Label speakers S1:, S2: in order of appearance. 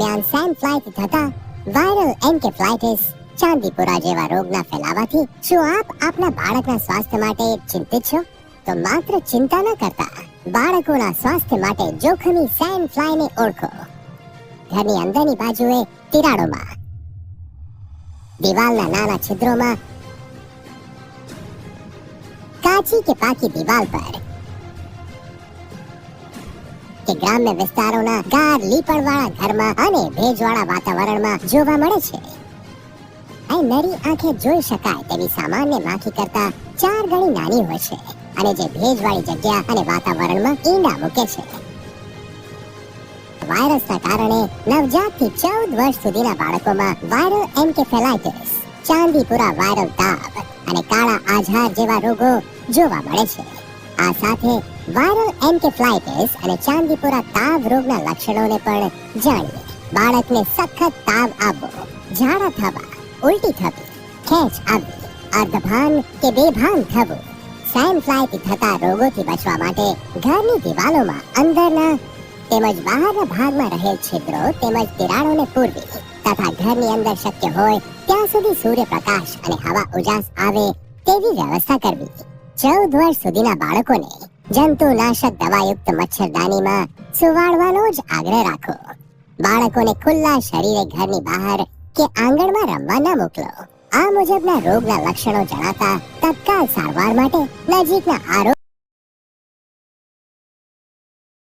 S1: Flight થતા viral encephalitis Chandipura જેવા રોગના ફેલાવાથી શું આપ આપના બાળકના સ્વાસ્થ્ય માટે ચિંતિત છો? તો માત્ર ચિંતા ન કરતા બાળકોના સ્વાસ્થ્ય માટે જોખમી સેમ ફ્લાયને ઓળખો. ઘરની અંદરની બાજુએ તિરાડોમાં. દિવાલના નાના છિદ્રોમાં કાચી કે પાકી દિવાલ પર. કે ગ્રામ્ય વિસ્તારોના ગાર લીપણવાળા ઘરમાં અને ભેજવાળા વાતાવરણમાં જોવા મળે છે. આ નરી આંખે જોઈ શકાય તેવી સામાન્ય માખી કરતા ચાર ગણી નાની હોય છે અને જે ભેજવાળી જગ્યા અને વાતાવરણમાં ઈંડા મૂકે છે. વાયરસના કારણે નવજાતથી ચૌદ વર્ષ સુધીના બાળકોમાં વાયરલ એન્કેફેલાઇટિસ, ચાંદીપુરા વાયરલ તાવ અને કાળા આઝાર જેવા રોગો જોવા મળે છે. આ સાથે વાયરલ એન્કેફ્લાઇટિસ અને ચાંદીપુરા તાવ રોગના લક્ષણોને પણ જાણીએ. બાળકને સખત તાવ આવવો ઝાડા થવા, ઉલટી થવી, ખેંચ આવવી અર્ધભાન કે બેભાન થવું, સાઇન ફ્લાયથી થતા રોગોથી બચવા માટે ઘરની દિવાલોમાં અંદરના તેમજ બહારના ભાગમાં રહેલ છિદ્રો તેમજ તિરાડોને પૂરવી તથા ઘરની અંદર શક્ય હોય ત્યાં સુધી સૂર્યપ્રકાશ અને હવા ઉજાસ આવે તેવી વ્યવસ્થા કરવી. ચૌદ વર્ષ સુધીના બાળકોને જંતુનાશક દવાયુક્ત મચ્છરદાનીમાં સુવાડવાનો જ આગ્રહ રાખો. બાળકોને ખુલ્લા શરીરે ઘરની બહાર કે આંગણમાં રમવા ન મોકલો. આ મુજબના રોગના લક્ષણો જણાતા તત્કાલ સારવાર માટે નજીકના આરોગ્ય